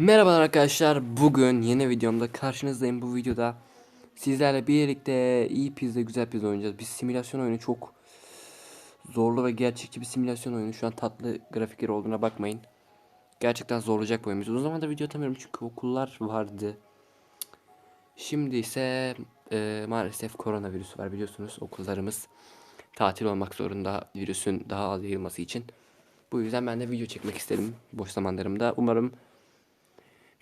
Merhabalar arkadaşlar. Bugün yeni videomda karşınızdayım. Bu videoda sizlerle birlikte iyi pizza, güzel pizza oynayacağız. Bir simülasyon oyunu çok zorlu ve gerçekçi bir simülasyon oyunu. Şu an tatlı grafikleri olduğuna bakmayın. Gerçekten zorlayacak bu oyun. Uzun zamandır video atamıyorum çünkü okullar vardı. Şimdi ise e, maalesef koronavirüs var biliyorsunuz. Okullarımız tatil olmak zorunda virüsün daha az yayılması için. Bu yüzden ben de video çekmek istedim boş zamanlarımda. Umarım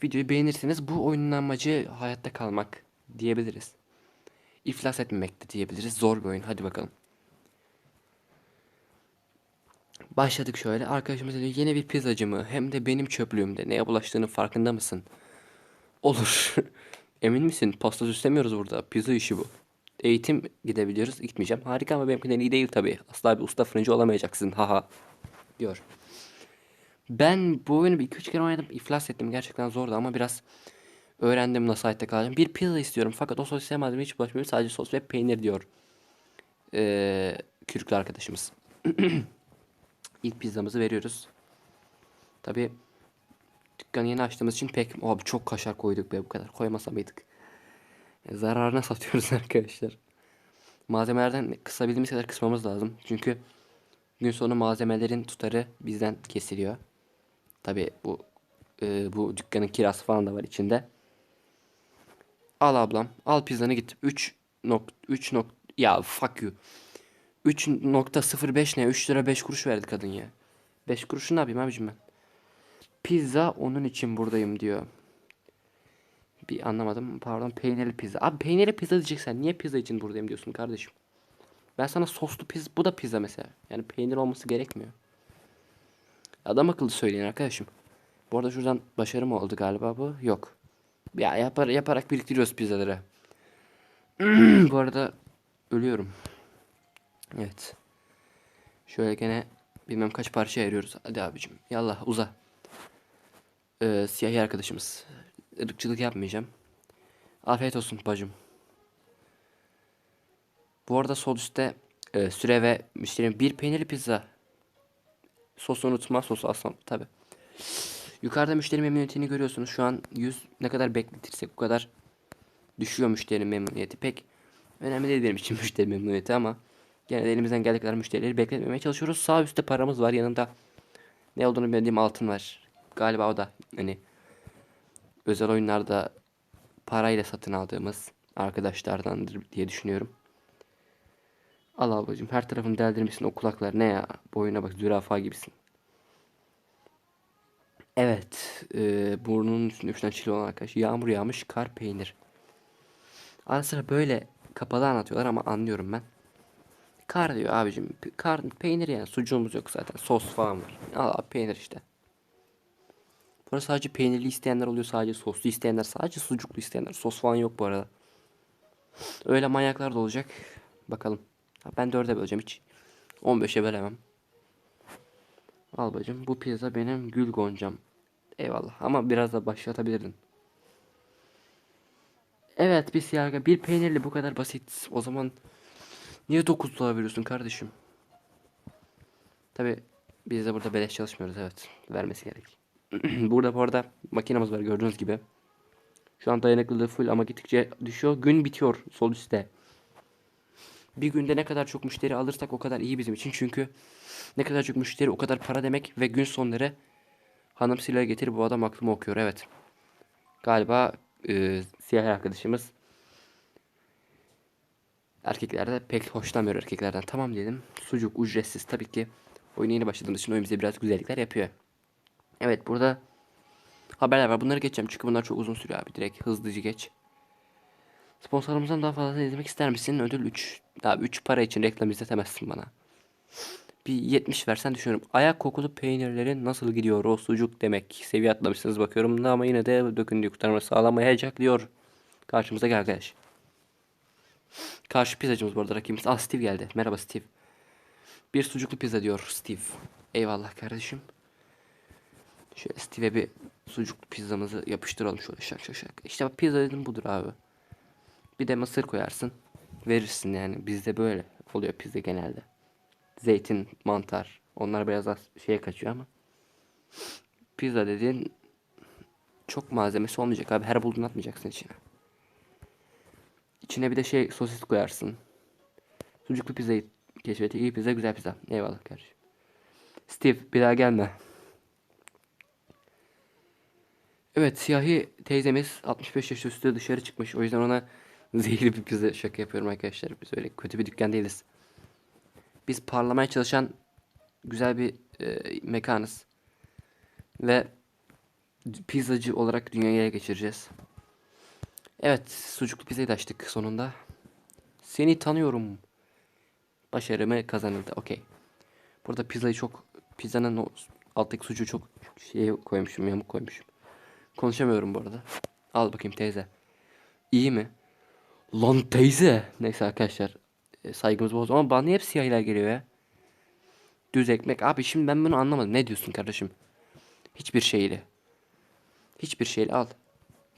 Videoyu beğenirseniz bu oyunun amacı hayatta kalmak diyebiliriz. İflas etmemek de diyebiliriz. Zor bir oyun. Hadi bakalım. Başladık şöyle. Arkadaşımız diyor yeni bir pizzacı mı? Hem de benim çöplüğümde. Neye bulaştığını farkında mısın? Olur. Emin misin? Pasta süslemiyoruz burada. Pizza işi bu. Eğitim gidebiliyoruz. Gitmeyeceğim. Harika ama benimkinden iyi değil tabii. Asla bir usta fırıncı olamayacaksın. Haha. Diyor. Ben bu oyunu bir iki üç kere oynadım. iflas ettim. Gerçekten zordu ama biraz öğrendim nasıl hayatta kalacağım. Bir pizza istiyorum fakat o sosis malzemeye hiç bulaşmıyorum. Sadece sos ve peynir diyor. Ee, kürklü arkadaşımız. İlk pizzamızı veriyoruz. Tabi dükkanı yeni açtığımız için pek abi çok kaşar koyduk be bu kadar koymasa mıydık? E, zararına satıyoruz arkadaşlar. Malzemelerden kısabildiğimiz kadar kısmamız lazım. Çünkü gün sonu malzemelerin tutarı bizden kesiliyor. Tabi bu e, bu dükkanın kirası falan da var içinde. Al ablam. Al pizzanı git. 3 nok 3 nok ya fuck you. 3.05 ne? 3 lira 5 kuruş verdi kadın ya. 5 kuruşu ne yapayım abicim ben? Pizza onun için buradayım diyor. Bir anlamadım. Pardon peynirli pizza. Abi peynirli pizza diyeceksen niye pizza için buradayım diyorsun kardeşim? Ben sana soslu pizza bu da pizza mesela. Yani peynir olması gerekmiyor. Adam akıllı söyleyin arkadaşım. Bu arada şuradan başarı mı oldu galiba bu? Yok. Ya yapar, yaparak biriktiriyoruz pizzaları. bu arada ölüyorum. Evet. Şöyle gene bilmem kaç parça ayırıyoruz. Hadi abicim. Yallah uza. Ee, siyahi arkadaşımız. Irkçılık yapmayacağım. Afiyet olsun bacım. Bu arada sol üstte e, süre ve müşterinin bir peynirli pizza Sosu unutma. Sosu aslan tabi. Yukarıda müşteri memnuniyetini görüyorsunuz. Şu an 100 ne kadar bekletirsek bu kadar düşüyor müşteri memnuniyeti. Pek önemli değil benim için müşteri memnuniyeti ama gene de elimizden geldiği kadar müşterileri bekletmemeye çalışıyoruz. Sağ üstte paramız var. Yanında ne olduğunu bilmediğim altın var. Galiba o da hani özel oyunlarda parayla satın aldığımız arkadaşlardandır diye düşünüyorum. Al ablacığım her tarafını deldirmişsin o kulaklar ne ya boyuna bak zürafa gibisin. Evet e, burnunun üstünde üçten çile olan arkadaş yağmur yağmış kar peynir. Ara sıra böyle kapalı anlatıyorlar ama anlıyorum ben. Kar diyor abicim kar peynir yani sucuğumuz yok zaten sos falan var. Al abi peynir işte. Burada sadece peynirli isteyenler oluyor sadece soslu isteyenler sadece sucuklu isteyenler sos falan yok bu arada. Öyle manyaklar da olacak. Bakalım. Ben dörde böleceğim hiç. 15'e bölemem. Al bacım bu pizza benim gül goncam. Eyvallah ama biraz da başlatabilirdin. Evet bir siyah bir peynirli bu kadar basit. O zaman niye 9 dolar veriyorsun kardeşim? Tabi biz de burada beleş çalışmıyoruz evet. Vermesi gerek. burada bu arada makinamız var gördüğünüz gibi. Şu an dayanıklılığı full ama gittikçe düşüyor. Gün bitiyor sol üstte bir günde ne kadar çok müşteri alırsak o kadar iyi bizim için. Çünkü ne kadar çok müşteri o kadar para demek ve gün sonları hanım silah getir bu adam aklımı okuyor. Evet. Galiba e, siyah arkadaşımız erkeklerde pek hoşlanmıyor erkeklerden. Tamam dedim. Sucuk ücretsiz tabii ki. Oyun yeni başladığımız için oyun bize biraz güzellikler yapıyor. Evet burada haberler var. Bunları geçeceğim çünkü bunlar çok uzun sürüyor abi. Direkt hızlıca geç. Sponsorumuzdan daha fazla izlemek ister misin? Ödül 3. Abi 3 para için reklam izletemezsin bana. Bir 70 versen düşünüyorum. Ayak kokulu peynirlerin nasıl gidiyor o sucuk demek. Seviye atlamışsınız bakıyorum da ama yine de dökündüğü kurtarma sağlamayacak diyor. Karşımıza gel arkadaş. Karşı pizzacımız bu arada rakibimiz. Ah Steve geldi. Merhaba Steve. Bir sucuklu pizza diyor Steve. Eyvallah kardeşim. Şöyle Steve'e bir sucuklu pizzamızı yapıştıralım şöyle şak şak şak. İşte pizza dedim budur abi. Bir de mısır koyarsın. Verirsin yani. Bizde böyle oluyor pizza genelde. Zeytin, mantar. Onlar biraz az şeye kaçıyor ama. Pizza dediğin çok malzemesi olmayacak abi. Her bulduğunu atmayacaksın içine. İçine bir de şey sosis koyarsın. Sucuklu pizzayı keşfet. İyi pizza, güzel pizza. Eyvallah kardeşim. Steve bir daha gelme. Evet siyahi teyzemiz 65 yaş üstü dışarı çıkmış. O yüzden ona zehirli bir pizza şaka yapıyorum arkadaşlar. Biz öyle kötü bir dükkan değiliz. Biz parlamaya çalışan güzel bir e, mekanız. Ve pizzacı olarak dünyaya ele geçireceğiz. Evet sucuklu pizzayı da açtık sonunda. Seni tanıyorum. Başarımı kazanıldı. Okey. Burada pizzayı çok pizzanın o alttaki sucuğu çok şey koymuşum, yamuk koymuşum. Konuşamıyorum bu arada. Al bakayım teyze. İyi mi? Lan teyze. Neyse arkadaşlar. e, saygımız bozdu ama bana hep siyahiler geliyor ya? Düz ekmek. Abi şimdi ben bunu anlamadım. Ne diyorsun kardeşim? Hiçbir şeyle. Hiçbir şeyle al.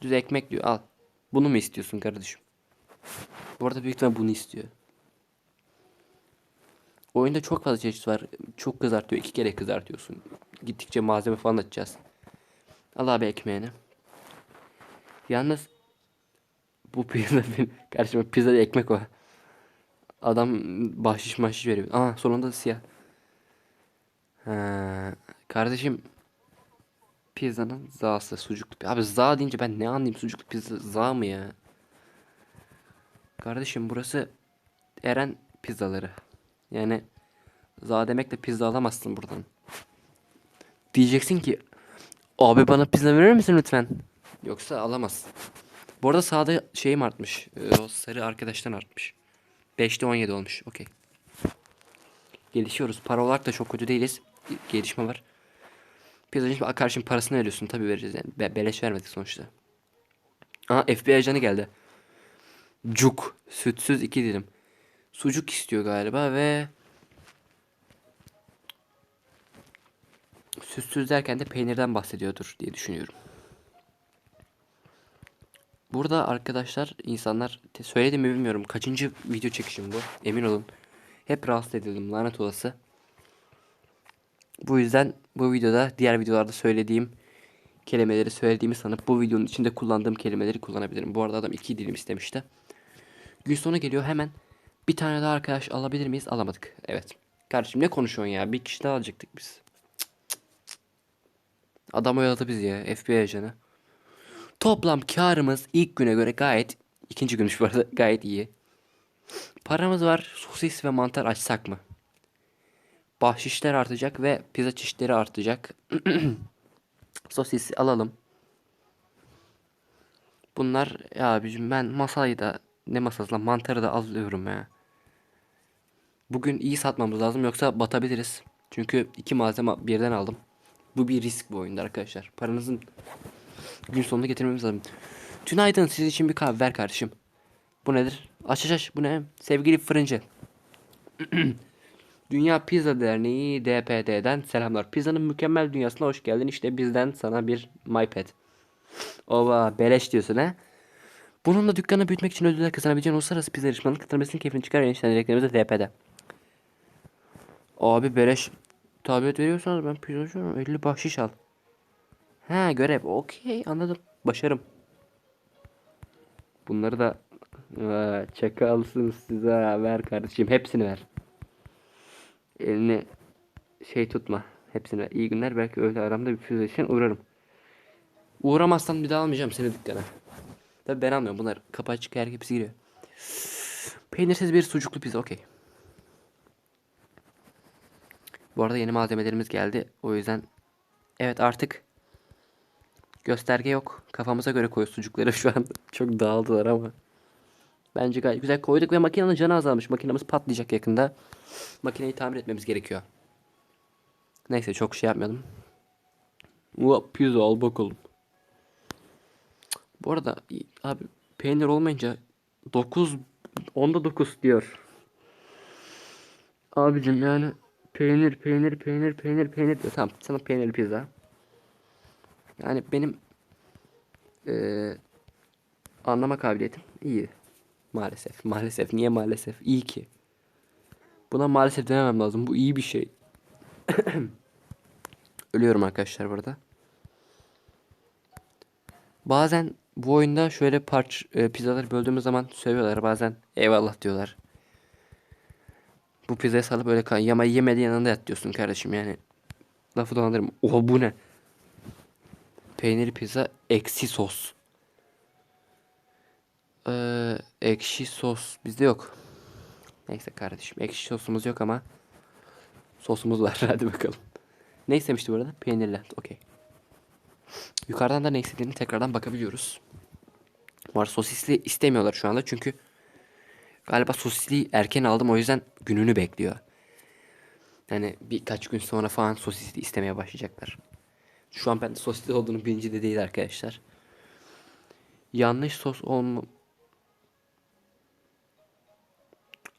Düz ekmek diyor al. Bunu mu istiyorsun kardeşim? Bu arada büyük ihtimal bunu istiyor. Oyunda çok fazla çeşit var. Çok kızartıyor. iki kere kızartıyorsun. Gittikçe malzeme falan atacağız. Al abi ekmeğini. Yalnız bu pizza karşıma pizza değil, ekmek o. Adam bahşiş mahşiş veriyor. Aa sonunda da siyah. Ha, kardeşim pizzanın zası sucuklu. Abi za deyince ben ne anlayayım sucuklu pizza za mı ya? Kardeşim burası Eren pizzaları. Yani za demekle pizza alamazsın buradan. Diyeceksin ki abi bana pizza verir misin lütfen? Yoksa alamazsın. Bu arada sağda şeyim artmış. Ee, O sarı arkadaştan artmış. 5'te 17 olmuş. Okey. Gelişiyoruz. Para olarak da çok kötü değiliz. Gelişme var. Pizzacı karşım parasını veriyorsun. Tabii vereceğiz yani. Be beleş vermedik sonuçta. Aha FBI ajanı geldi. Cuk. Sütsüz iki dilim. Sucuk istiyor galiba ve... Sütsüz derken de peynirden bahsediyordur diye düşünüyorum. Burada arkadaşlar insanlar söyledim mi bilmiyorum. Kaçıncı video çekişim bu? Emin olun. Hep rahatsız edildim lanet olası. Bu yüzden bu videoda diğer videolarda söylediğim kelimeleri söylediğimi sanıp bu videonun içinde kullandığım kelimeleri kullanabilirim. Bu arada adam iki dilim istemişti. Gün sonu geliyor hemen bir tane daha arkadaş alabilir miyiz? Alamadık. Evet. Kardeşim ne konuşuyorsun ya? Bir kişi daha alacaktık biz. Adam oyaladı bizi ya. FBI ajanı. Toplam karımız ilk güne göre gayet ikinci günmüş bu arada gayet iyi. Paramız var. Sosis ve mantar açsak mı? Bahşişler artacak ve pizza çeşitleri artacak. Sosis alalım. Bunlar ya abicim ben masayı da ne masası lan mantarı da alıyorum ya. Bugün iyi satmamız lazım yoksa batabiliriz. Çünkü iki malzeme birden aldım. Bu bir risk bu oyunda arkadaşlar. Paranızın gün sonunda getirmemiz lazım. Tünaydın siz için bir kahve ver kardeşim. Bu nedir? Aç aç aç bu ne? Sevgili fırıncı. Dünya Pizza Derneği DPD'den selamlar. Pizzanın mükemmel dünyasına hoş geldin. İşte bizden sana bir MyPad. Ova beleş diyorsun ha? Bununla dükkanı büyütmek için ödüller kazanabileceğin uluslararası pizza yarışmanın katılmasının keyfini çıkar. Enişten dileklerimiz de DP'de. Abi beleş tabiyet veriyorsanız ben pizzacıyım. 50 bahşiş al. Ha görev. Okey anladım. Başarım. Bunları da Vay, çakalsınız size ver kardeşim. Hepsini ver. Elini şey tutma. Hepsini ver. İyi günler. Belki öyle aramda bir pizza için uğrarım. Uğramazsan bir daha almayacağım seni dükkana. Tabii ben almıyorum. Bunlar kapı açık her hepsi giriyor. Peynirsiz bir sucuklu pizza. Okey. Bu arada yeni malzemelerimiz geldi. O yüzden evet artık gösterge yok. Kafamıza göre koy sucukları şu an. Çok dağıldılar ama. Bence gayet güzel koyduk ve makinenin canı azalmış. Makinemiz patlayacak yakında. Makineyi tamir etmemiz gerekiyor. Neyse çok şey yapmayalım. Ula pizza al bakalım. Bu arada abi peynir olmayınca 9 onda 9 diyor. Abicim yani peynir peynir peynir peynir peynir diyor. Tamam sana peynirli pizza. Yani benim eee anlama kabiliyetim iyi. Maalesef. Maalesef. Niye maalesef? İyi ki. Buna maalesef dememem lazım. Bu iyi bir şey. Ölüyorum arkadaşlar burada. Bazen bu oyunda şöyle parç e, pizzaları böldüğümüz zaman sövüyorlar. Bazen eyvallah diyorlar. Bu pizzayı salıp böyle kal- yama yemedi yanında yat diyorsun kardeşim yani. Lafı dolandırma. Oha bu ne? Peynirli pizza eksi sos. Ee, ekşi sos bizde yok. Neyse kardeşim ekşi sosumuz yok ama sosumuz var. Hadi bakalım. Ne istemişti bu arada? Peynirli. Okey. Yukarıdan da ne istediğini tekrardan bakabiliyoruz. Var sosisli istemiyorlar şu anda çünkü galiba sosisli erken aldım o yüzden gününü bekliyor. Yani birkaç gün sonra falan sosisli istemeye başlayacaklar. Şu an ben sosisli olduğunu bilinci de değil arkadaşlar. Yanlış sos olma...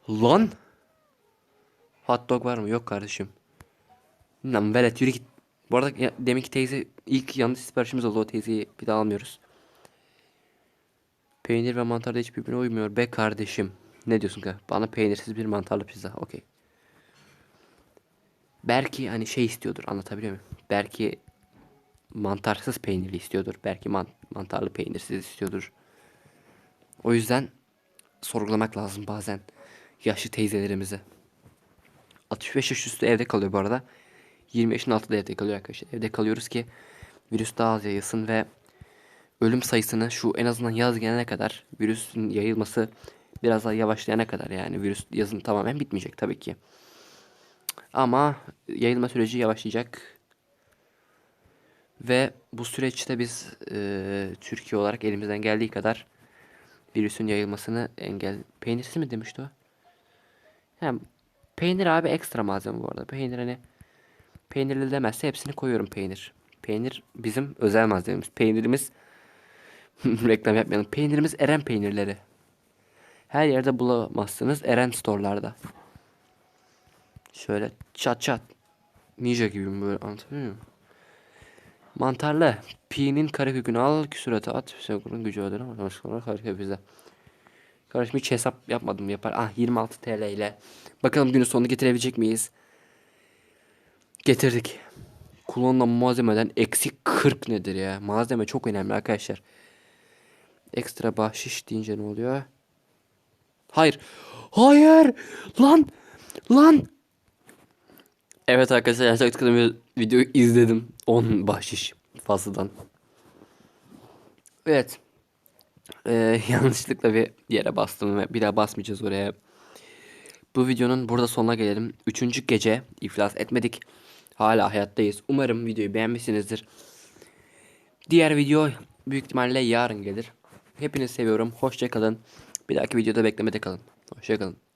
Lan! Hot dog var mı? Yok kardeşim. Lan velet yürü git. Bu arada ya, deminki teyze ilk yanlış siparişimiz oldu. O teyzeyi bir daha almıyoruz. Peynir ve mantar da hiç birbirine uymuyor be kardeşim. Ne diyorsun ka? Bana peynirsiz bir mantarlı pizza. Okey. Belki hani şey istiyordur anlatabiliyor muyum? Belki mantarsız peynirli istiyordur. Belki man- mantarlı peynirsiz istiyordur. O yüzden sorgulamak lazım bazen yaşlı teyzelerimizi. 65 yaş üstü evde kalıyor bu arada. 20 yaşın altı evde kalıyor arkadaşlar. Evde kalıyoruz ki virüs daha az yayılsın ve ölüm sayısını şu en azından yaz gelene kadar virüsün yayılması biraz daha yavaşlayana kadar yani virüs yazın tamamen bitmeyecek tabii ki. Ama yayılma süreci yavaşlayacak. Ve bu süreçte biz e, Türkiye olarak elimizden geldiği kadar virüsün yayılmasını engel... Peynirsiz mi demişti o? Hem peynir abi ekstra malzeme bu arada. Peynir hani peynirli demezse hepsini koyuyorum peynir. Peynir bizim özel malzememiz. Peynirimiz reklam yapmayalım. Peynirimiz Eren peynirleri. Her yerde bulamazsınız Eren store'larda. Şöyle çat çat. Ninja gibi böyle anlatabiliyor muyum? Mantarlı. Pi'nin karekökünü al küsurata at. Senkronun gücü ödene. Başkalarına harika bize. Kardeşim hiç hesap yapmadım yapar. Ah 26 TL ile. Bakalım günün sonunu getirebilecek miyiz? Getirdik. Kullanılan malzemeden eksi 40 nedir ya? Malzeme çok önemli arkadaşlar. Ekstra bahşiş deyince ne oluyor? Hayır. Hayır. Lan. Lan. Evet arkadaşlar gerçekten tıkladım videoyu izledim. 10 bahşiş fazladan. Evet. Ee, yanlışlıkla bir yere bastım ve bir daha basmayacağız oraya. Bu videonun burada sonuna gelelim. Üçüncü gece iflas etmedik. Hala hayattayız. Umarım videoyu beğenmişsinizdir. Diğer video büyük ihtimalle yarın gelir. Hepinizi seviyorum. Hoşça kalın. Bir dahaki videoda beklemede kalın. Hoşça kalın.